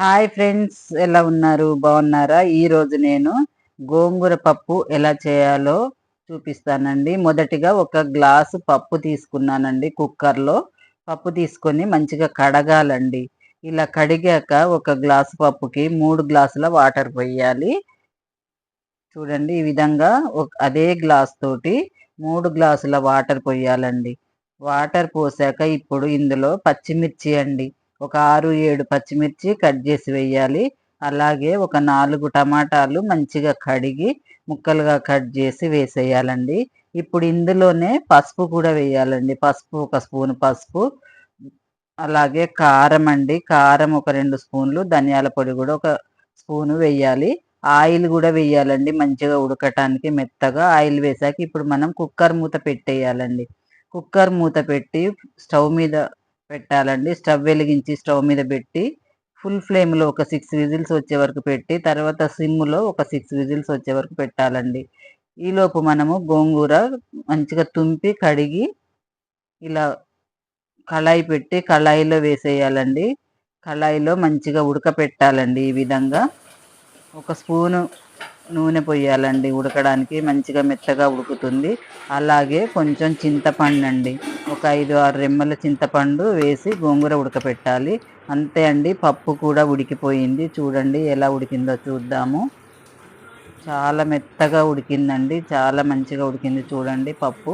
Hi friends ఎలా ఉన్నారు? బాగున్నారా? ఈరోజు నేను గోంగూర పప్పు ఎలా చేయాలో చూపిస్తానండి. మొదటిగా ఒక గ్లాసు పప్పు తీసుకున్నానండి కుక్కర్లో. పప్పు తీసుకొని మంచిగా కడగాలండి. ఇలా కడిగాక ఒక గ్లాసు పప్పుకి మూడు గ్లాసుల వాటర్ పోయాలి. చూడండి ఈ విధంగా అదే గ్లాస్ తోటి మూడు గ్లాసుల వాటర్ పోయాలండి. వాటర్ పోసాక ఇప్పుడు ఇందులో పచ్చిమిర్చి అండి. ఒక ఆరు ఏడు పచ్చిమిర్చి కట్ చేసి వేయాలి అలాగే ఒక నాలుగు టమాటాలు మంచిగా కడిగి ముక్కలుగా కట్ చేసి వేసేయాలండి. ఇప్పుడు ఇందులోనే పసుపు కూడా వేయాలండి. పసుపు ఒక స్పూన్ పసుపు. అలాగే కారం అండి. కారం ఒక రెండు స్పూన్లు. ధనియాల పొడి కూడా ఒక స్పూను వేయాలి. ఆయిల్ కూడా వేయాలండి మంచిగా ఉడకటానికి మెత్తగా. ఆయిల్ వేసాక ఇప్పుడు మనం కుక్కర్ మూత పెట్టేయాలండి. కుక్కర్ మూత పెట్టి స్టవ్ మీద పెట్టాలండి. స్టవ్ వెలిగించి స్టవ్ మీద పెట్టి ఫుల్ ఫ్లేమ్లో ఒక సిక్స్ విజిల్స్ వచ్చే వరకు పెట్టి తర్వాత సిమ్లో ఒక సిక్స్ విజిల్స్ వచ్చే వరకు పెట్టాలండి. ఈలోపు మనము గోంగూర మంచిగా తుంపి కడిగి ఇలా కళాయి పెట్టి కళాయిలో వేసేయాలండి. కళాయిలో మంచిగా ఉడకపెట్టాలండి ఈ విధంగా. ఒక స్పూను నూనె పోయాలండి ఉడకడానికి మంచిగా మెత్తగా ఉడుకుతుంది. అలాగే కొంచెం చింతపండు అండి ఒక ఐదు ఆరు రెమ్మల చింతపండు వేసి గోంగూర ఉడకపెట్టాలి. అంతే అండి పప్పు కూడా ఉడికిపోయింది. చూడండి ఎలా ఉడికిందో చూద్దాము. చాలా మెత్తగా ఉడికిందండి చాలా మంచిగా ఉడికింది చూడండి పప్పు.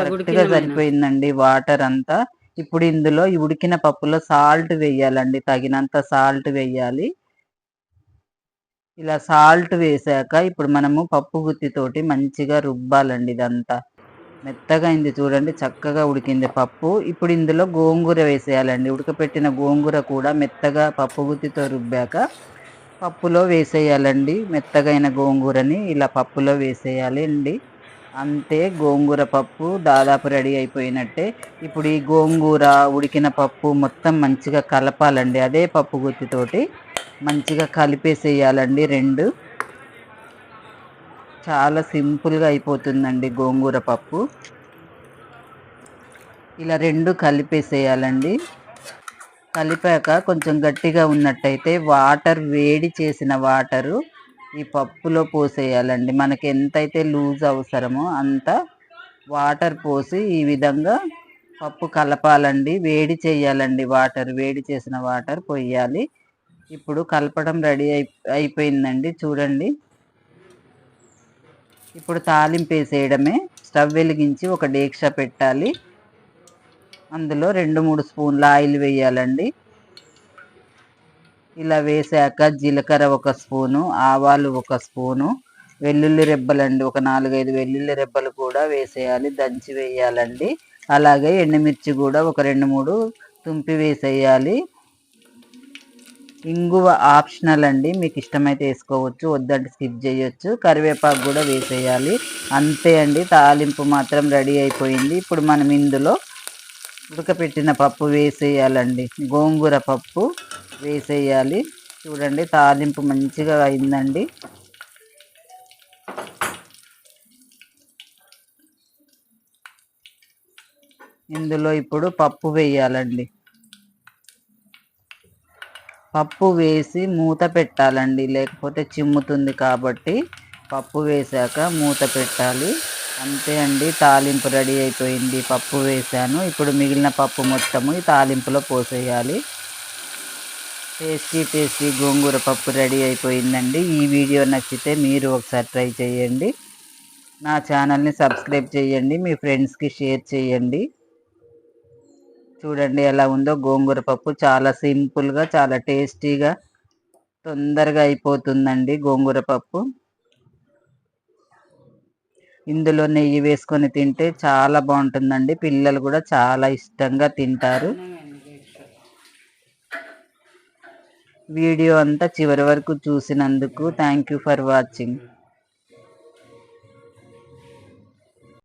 మెత్తగా సరిపోయిందండి వాటర్ అంతా. ఇప్పుడు ఇందులో ఈ ఉడికిన పప్పులో సాల్ట్ వేయాలండి తగినంత సాల్ట్ వేయాలి. ఇలా సాల్ట్ వేసాక ఇప్పుడు మనము పప్పు గుత్తితోటి మంచిగా రుబ్బాలండి ఇదంతా. మెత్తగా అయింది చూడండి చక్కగా ఉడికింది పప్పు. ఇప్పుడు ఇందులో గోంగూర వేసేయాలండి. ఉడకపెట్టిన గోంగూర కూడా మెత్తగా పప్పు గుత్తితో రుబ్బాక పప్పులో వేసేయాలండి. మెత్తగైన గోంగూరని ఇలా పప్పులో వేసేయాలి అండి. అంతే గోంగూర పప్పు దాదాపు రెడీ అయిపోయినట్టే. ఇప్పుడు ఈ గోంగూర ఉడికిన పప్పు మొత్తం మంచిగా కలపాలండి. అదే పప్పు గుత్తితోటి మంచిగా కలిపేసేయాలండి రెండు. చాలా సింపుల్గా అయిపోతుందండి గోంగూర పప్పు. ఇలా రెండు కలిపేసేయాలండి. కలిపాక కొంచెం గట్టిగా ఉన్నట్టయితే వాటర్ వేడి చేసిన వాటరు ఈ పప్పులో పోసేయాలండి. మనకి ఎంతైతే లూజ్ అవసరమో అంత వాటర్ పోసి ఈ విధంగా పప్పు కలపాలండి. వేడి చేయాలండి వాటర్ వేడి చేసిన వాటర్ పోయాలి. ఇప్పుడు కలపడం రెడీ అయి అయిపోయిందండి చూడండి. ఇప్పుడు తాలింపు వేసేయడమే స్టవ్ వెలిగించి ఒక డేక్ష పెట్టాలి. అందులో రెండు మూడు స్పూన్ల ఆయిల్ వేయాలండి. ఇలా వేసాక జీలకర్ర ఒక స్పూను ఆవాలు ఒక స్పూను వెల్లుల్లి రెబ్బలండి ఒక నాలుగైదు వెల్లుల్లి రెబ్బలు కూడా వేసేయాలి దంచి వేయాలండి. అలాగే ఎండుమిర్చి కూడా ఒక రెండు మూడు తుంపి వేసేయాలి. ఇంగువ ఆప్షనల్ అండి. మీకు ఇష్టమైతే వేసుకోవచ్చు వద్దంటే స్కిప్ చేయొచ్చు. కరివేపాకు కూడా వేసేయాలి. అంతే అండి. తాలింపు మాత్రం రెడీ అయిపోయింది. ఇప్పుడు మనం ఇందులో ఉడకపెట్టిన పప్పు వేసేయాలండి. గోంగూర పప్పు వేసేయాలి. చూడండి తాలింపు మంచిగా అయిందండి. ఇందులో ఇప్పుడు పప్పు వేయాలండి. పప్పు వేసి మూత పెట్టాలండి. లేకపోతే చిమ్ముతుంది కాబట్టి పప్పు వేసాక మూత పెట్టాలి. అంతే అండి. తాలింపు రెడీ అయిపోయింది. పప్పు వేసాను. ఇప్పుడు మిగిలిన పప్పు మొత్తము ఈ తాలింపులో పోసేయాలి. టేస్టీ టేస్టీ గోంగూర పప్పు రెడీ అయిపోయిందండి. ఈ వీడియో నచ్చితే మీరు ఒకసారి ట్రై చేయండి. నా ఛానల్ని సబ్స్క్రైబ్ చేయండి. మీ ఫ్రెండ్స్కి షేర్ చేయండి. చూడండి ఎలా ఉందో గోంగూర పప్పు చాలా సింపుల్గా చాలా టేస్టీగా తొందరగా అయిపోతుందండి గోంగూర పప్పు. ఇందులో నెయ్యి వేసుకొని తింటే చాలా బాగుంటుందండి. పిల్లలు కూడా చాలా ఇష్టంగా తింటారు. వీడియో అంతా చివరి వరకు చూసినందుకు థ్యాంక్ యూ ఫర్ వాచింగ్.